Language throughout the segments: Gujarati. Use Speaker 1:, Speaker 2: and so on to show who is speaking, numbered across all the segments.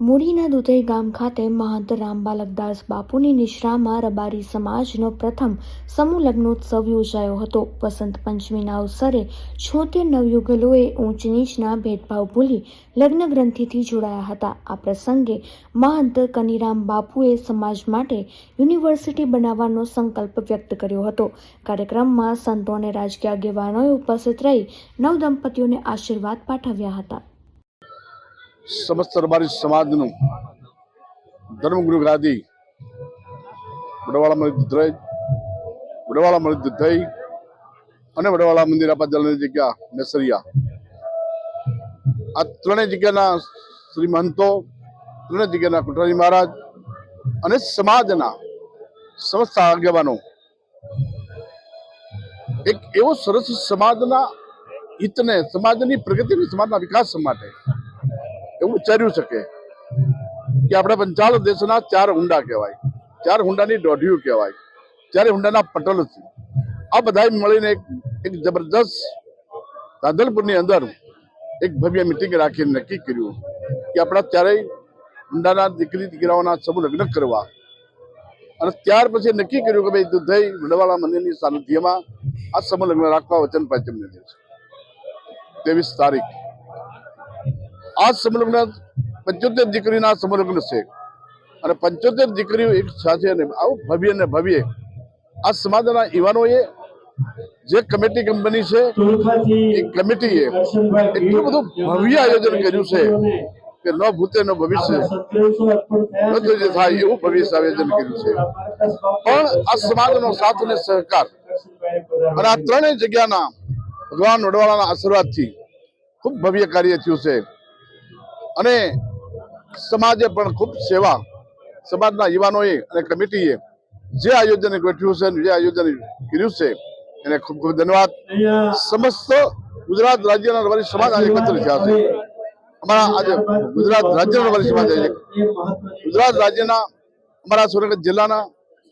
Speaker 1: મૂડીના દુધઈ ગામ ખાતે મહંત રામબાલકદાસ બાપુની નિશ્રામાં રબારી સમાજનો પ્રથમ સમૂહ લગ્નોત્સવ યોજાયો હતો. વસંત પંચમીના અવસરે છોતેર નવયુગલોએ ઊંચ નીચના ભેદભાવ ભૂલી લગ્ન ગ્રંથિથી જોડાયા હતા. આ પ્રસંગે મહંત કનીરામ બાપુએ સમાજ માટે યુનિવર્સિટી બનાવવાનો સંકલ્પ વ્યક્ત કર્યો હતો. કાર્યક્રમમાં સંતો અને રાજકીય આગેવાનોએ ઉપસ્થિત રહી નવદંપતીઓને આશીર્વાદ પાઠવ્યા હતા.
Speaker 2: સમસ્ત રબારી સમાજનું ધર્મગુરુ ગાદી વડવાળા મળી દુધરાઈ વડવાળા મળી દુધઈ અને વડવાળા મંદિર આપા જલની જગ્યા મેસરિયા. આ ત્રણેય જગ્યાના શ્રી મહંતો ત્રણેય જગ્યાના કુટરાજી મહારાજ અને સમાજના સમસ્ત આગેવાનો એક એવો સરસ સમાજના હિતને, સમાજની પ્રગતિને, સમાજના વિકાસ માટે એવું વિચાર્યું શકે કે આપણે પંચાલ દેશના ચાર હુંડા કહેવાય. ચાર હુંડાની દોઢિયું કહેવાય. ચારે હુંડાના પટલ છે. આ બધાએ મળીને એક એક જબરદસ્ત રાધનપુરની અંદર એક ભવ્ય મિટિંગ રાખીને નક્કી કર્યું કે આપણા ચારેય હુંડાના દીકરી દીકરાઓના સમૂહ લગ્ન કરવા. અને ત્યાર પછી નક્કી કર્યું કે ભાઈ દુધઈ વડવાળા મંદિરની સાનિધ્યમાં આ સમૂહ લગ્ન રાખવા વચન પાંચમને દિવસે ત્રેવીસ તારીખ. આ સમલગ્ન પંચોતેર દીકરીના સમલગ્ન છે. અને પંચોતેર દીકરીઓ એક સાથે અને આવું ભવ્ય ને ભવ્ય આ સમાજના યુવાનોએ જે કમિટી કંપની છે, એ કમિટીએ એટલું બધું ભવ્ય આયોજન કર્યું છે કે ન ભૂતે ન ભવિષ્ય જે થાય એવું ભવિષ્ય આયોજન કર્યું છે. પણ આ સમાજનો સાથ અને સહકાર અને આ ત્રણેય જગ્યાના ભગવાન વડવાળાના આશીર્વાદથી ખૂબ ભવ્ય કાર્ય થયું છે. અને સમાજે પણ ખૂબ સેવા સમાજના યુવાનોએ અને કમિટીએ જે આયોજન ગોઠવ્યું છે જે આયોજન કર્યું છે, એને ખૂબ ખૂબ ધન્યવાદ. સમસ્ત ગુજરાત રાજ્યના રબારી સમાજ આજે એકત્ર થયા છે, અમારા આજે ગુજરાત રાજ્યના રબારી સમાજ આજે ગુજરાત રાજ્યના અમારા સુરત જિલ્લાના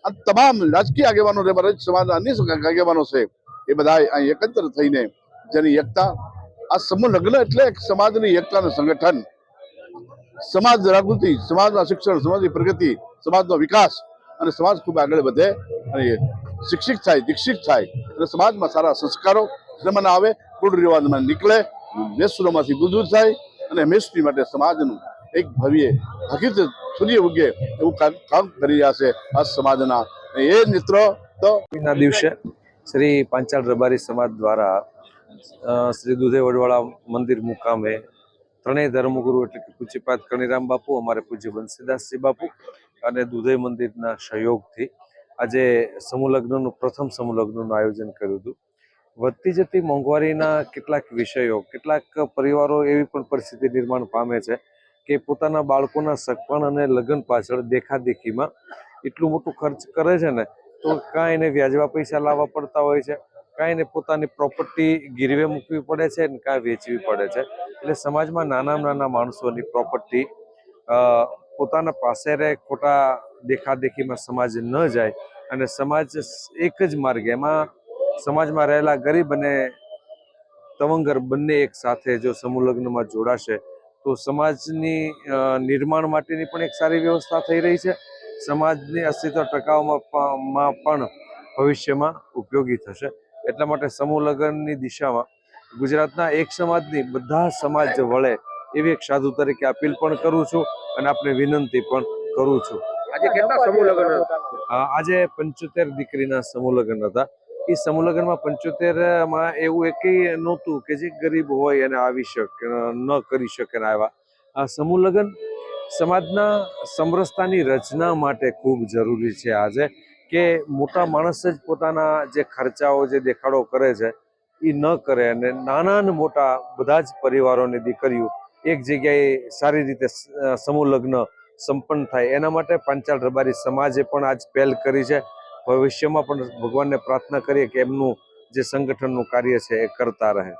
Speaker 2: આ તમામ રાજકીય આગેવાનો રજ સમાજના અન્ય આગેવાનો છે, એ બધા અહીં એકત્ર થઈને જેની એકતા, આ સમૂહ લગ્ન એટલે એક સમાજની એકતાનું સંગઠન સમાજ જાગૃતિ, સમાજના શિક્ષણ, સમાજની પ્રગતિ, સમાજનો વિકાસ અને સમાજ ખૂબ આગળ વધે અને શિક્ષિત થાય, દીક્ષિત થાય અને સમાજમાં સારા સંસ્કારો જન્મના આવે, કુળ રિવાજમાં નીકળે વેસુરોમાંથી ગુજર થાય અને હંમેશની માટે સમાજનું એક ભવ્ય હકીકત સૂર્ય ઉગે એવું કામ કરી રહ્યા છે આ સમાજના. એ મિત્રો તો
Speaker 3: દિવસે શ્રી પાંચાળ રબારી સમાજ દ્વારા શ્રી દુધે વડવાળા મંદિર મુકામે ત્રણેય ધર્મગુરુ એટલે કે પૂજ્યપાદ કણીરામ બાપુ, અમારે પૂજ્ય બંસીદાસજી બાપુ અને દુધઈ મંદિરના સહયોગથી આજે સમૂહલગ્નનું, પ્રથમ સમૂહલગ્નનું આયોજન કર્યું હતું. વધતી જતી મોંઘવારીના કેટલાક વિષયો, કેટલાક પરિવારો એવી પણ પરિસ્થિતિ નિર્માણ પામે છે કે પોતાના બાળકોના સગપણ અને લગ્ન પાછળ દેખાદેખીમાં એટલું મોટું ખર્ચ કરે છે ને, તો કાં એને વ્યાજવા પૈસા લાવવા પડતા હોય છે. કાં એને પોતાની પ્રોપર્ટી ગીરવે મૂકવી પડે છે ને કાંઈ વેચવી પડે છે. એટલે સમાજમાં નાના નાના માણસોની પ્રોપર્ટી પોતાના પાસે રહે ખોટા દેખાદેખીમાં સમાજ ન જાય અને સમાજ એક જ માર્ગે, એમાં સમાજમાં રહેલા ગરીબ અને તવંગર બંને એક સાથે જો સમૂહ લગ્નમાં જોડાશે, તો સમાજની નિર્માણ માટેની પણ એક સારી વ્યવસ્થા થઈ રહી છે. સમાજની અસ્તિત્વ ટકાવવામાં પણ ભવિષ્યમાં ઉપયોગી થશે. એટલા માટે સમૂહ લગ્નની દિશામાં ગુજરાતના એક સમાજની બધા સમાજ વળે એવી એક સાધુ તરીકે અપીલ પણ કરું છું અને આપને વિનંતી પણ કરું છું.
Speaker 4: આજે કેટલા સમૂહ લગ્ન
Speaker 3: આજે પંચોતેર દીકરીના સમૂહ લગ્ન હતા. એ સમૂહ લગ્નમાં પંચોતેરમાં એવું એક નહોતું કે જે ગરીબ હોય અને આવી શકે ન કરી શકે આવ્યા. આ સમૂહ લગ્ન સમાજના સમરસતાની રચના માટે ખૂબ જરૂરી છે આજે. કે મોટા માણસ જ પોતાના જે ખર્ચાઓ, જે દેખાડો કરે છે એ ન કરે. અને નાના ને મોટા બધા જ પરિવારોની દીકરીઓ એક જગ્યાએ સારી રીતે સમૂહ લગ્ન સંપન્ન થાય. એના માટે પાંચાળ રબારી સમાજે પણ આજ પહેલ કરી છે. ભવિષ્યમાં પણ ભગવાનને પ્રાર્થના કરીએ કે એમનું જે સંગઠનનું કાર્ય છે એ કરતા રહે.